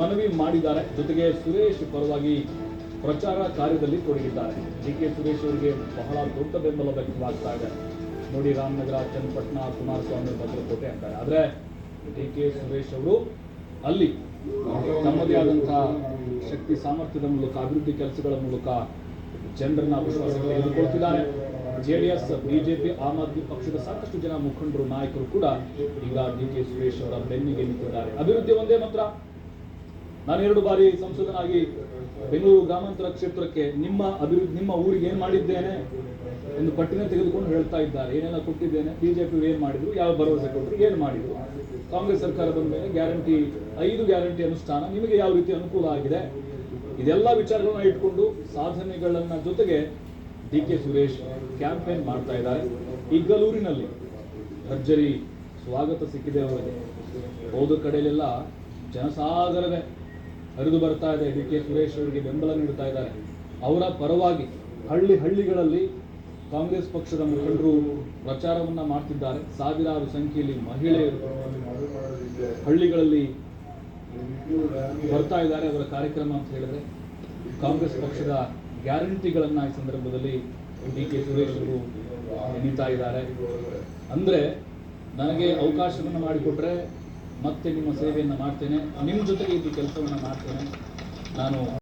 ಮನವಿ ಮಾಡಿದ್ದಾರೆ. ಜೊತೆಗೆ ಸುರೇಶ್ ಪರವಾಗಿ ಪ್ರಚಾರ ಕಾರ್ಯದಲ್ಲಿ ತೊಡಗಿದ್ದಾರೆ. ಡಿ ಕೆ ಸುರೇಶ್ ಅವರಿಗೆ ಬಹಳ ದೊಡ್ಡ ಬೆಂಬಲ ವ್ಯಕ್ತವಾಗ್ತಾ ಇದೆ. ನೋಡಿ, ರಾಮನಗರ, ಚನ್ನಪಟ್ಟಣ, ಕುಮಾರಸ್ವಾಮಿ, ಭದ್ರಕೋಟೆ ಅಂತಾರೆ. ಆದರೆ ಡಿ ಕೆ ಸುರೇಶ್ ಅವರು ಅಲ್ಲಿ ತಮ್ಮದೇ ಆದಂತಹ ಶಕ್ತಿ, ಸಾಮರ್ಥ್ಯದ ಮೂಲಕ, ಅಭಿವೃದ್ಧಿ ಕೆಲಸಗಳ ಮೂಲಕ ಜನರನ್ನ ವಿಶ್ವಾಸಕ್ಕೆ ತೆಗೆದುಕೊಳ್ತಿದ್ದಾರೆ. ಜೆಡಿಎಸ್ ಬಿಜೆಪಿ ಆಮ್ ಆದ್ಮಿ ಪಕ್ಷದ ಸಾಕಷ್ಟು ಜನ ಮುಖಂಡರು, ನಾಯಕರು ಕೂಡ ಈಗ ಡಿ ಕೆ ಸುರೇಶ್ ಅವರ ಬೆನ್ನಿಗೆ ನಿಂತಿದ್ದಾರೆ. ಅಭಿವೃದ್ಧಿ ಒಂದೇ ಮಾತ್ರ. ನಾನು ಎರಡು ಬಾರಿ ಸಂಸದನಾಗಿ ಬೆಂಗಳೂರು ಗ್ರಾಮಾಂತರ ಕ್ಷೇತ್ರಕ್ಕೆ ನಿಮ್ಮ ಅಭಿವೃದ್ಧಿ, ನಿಮ್ಮ ಊರಿಗೆ ಏನು ಮಾಡಿದ್ದೇನೆ ಎಂದು ಪಟ್ಟಿನ ತೆಗೆದುಕೊಂಡು ಹೇಳ್ತಾ ಇದ್ದಾರೆ. ಏನೆಲ್ಲ ಕೊಟ್ಟಿದ್ದೇನೆ? ಬಿಜೆಪಿ ಏನು ಮಾಡಿದ್ರು? ಯಾವ ಭರವಸೆ ಕೊಟ್ಟರು? ಏನು ಮಾಡಿದ್ರು? ಕಾಂಗ್ರೆಸ್ ಸರ್ಕಾರ ಬಂದ ಮೇಲೆ ಗ್ಯಾರಂಟಿ, ಐದು ಗ್ಯಾರಂಟಿ ಅನುಷ್ಠಾನ ನಿಮಗೆ ಯಾವ ರೀತಿ ಅನುಕೂಲ ಆಗಿದೆ? ಇದೆಲ್ಲ ವಿಚಾರಗಳನ್ನ ಇಟ್ಕೊಂಡು ಸಾಧನೆಗಳನ್ನ ಜೊತೆಗೆ ಡಿ ಕೆ ಸುರೇಶ್ ಕ್ಯಾಂಪೇನ್ ಮಾಡ್ತಾ ಇದ್ದಾರೆ. ಇಗ್ಗಲೂರಿನಲ್ಲಿ ಭರ್ಜರಿ ಸ್ವಾಗತ ಸಿಕ್ಕಿದೆ ಅವರಿಗೆ. ಹೋದ ಕಡೆಯಲ್ಲೆಲ್ಲ ಜನಸಾಗರವೇ. ಹರಿದು ಬರ್ತಾ ಇದೆ. ಡಿ. ಕೆ. ಸುರೇಶ್ ಅವರಿಗೆ ಬೆಂಬಲ ನೀಡ್ತಾ ಇದ್ದಾರೆ. ಅವರ ಪರವಾಗಿ ಹಳ್ಳಿ ಹಳ್ಳಿಗಳಲ್ಲಿ ಕಾಂಗ್ರೆಸ್ ಪಕ್ಷದ ಮುಖಂಡರು ಪ್ರಚಾರವನ್ನ ಮಾಡ್ತಿದ್ದಾರೆ. ಸಾವಿರಾರು ಸಂಖ್ಯೆಯಲ್ಲಿ ಮಹಿಳೆಯರು ಹಳ್ಳಿಗಳಲ್ಲಿ ಬರ್ತಾ ಇದ್ದಾರೆ ಅವರ ಕಾರ್ಯಕ್ರಮ ಅಂತ ಹೇಳಿದ್ರೆ. ಕಾಂಗ್ರೆಸ್ ಪಕ್ಷದ ಗ್ಯಾರಂಟಿಗಳನ್ನ ಈ ಸಂದರ್ಭದಲ್ಲಿ ಡಿ. ಕೆ. ಸುರೇಶ್ ಅವರು ಎಣಿತಾ ಇದ್ದಾರೆ. ಅಂದ್ರೆ ನನಗೆ ಅವಕಾಶವನ್ನು ಮಾಡಿಕೊಟ್ರೆ ಮತ್ತೆ ನಿಮ್ಮ ಸೇವೆಯನ್ನು ಮಾಡ್ತೇನೆ. ನಿಮ್ಮ ಜೊತೆಗೆ ಈ ಕೆಲಸವನ್ನು ಮಾಡ್ತೇನೆ. ನಾನು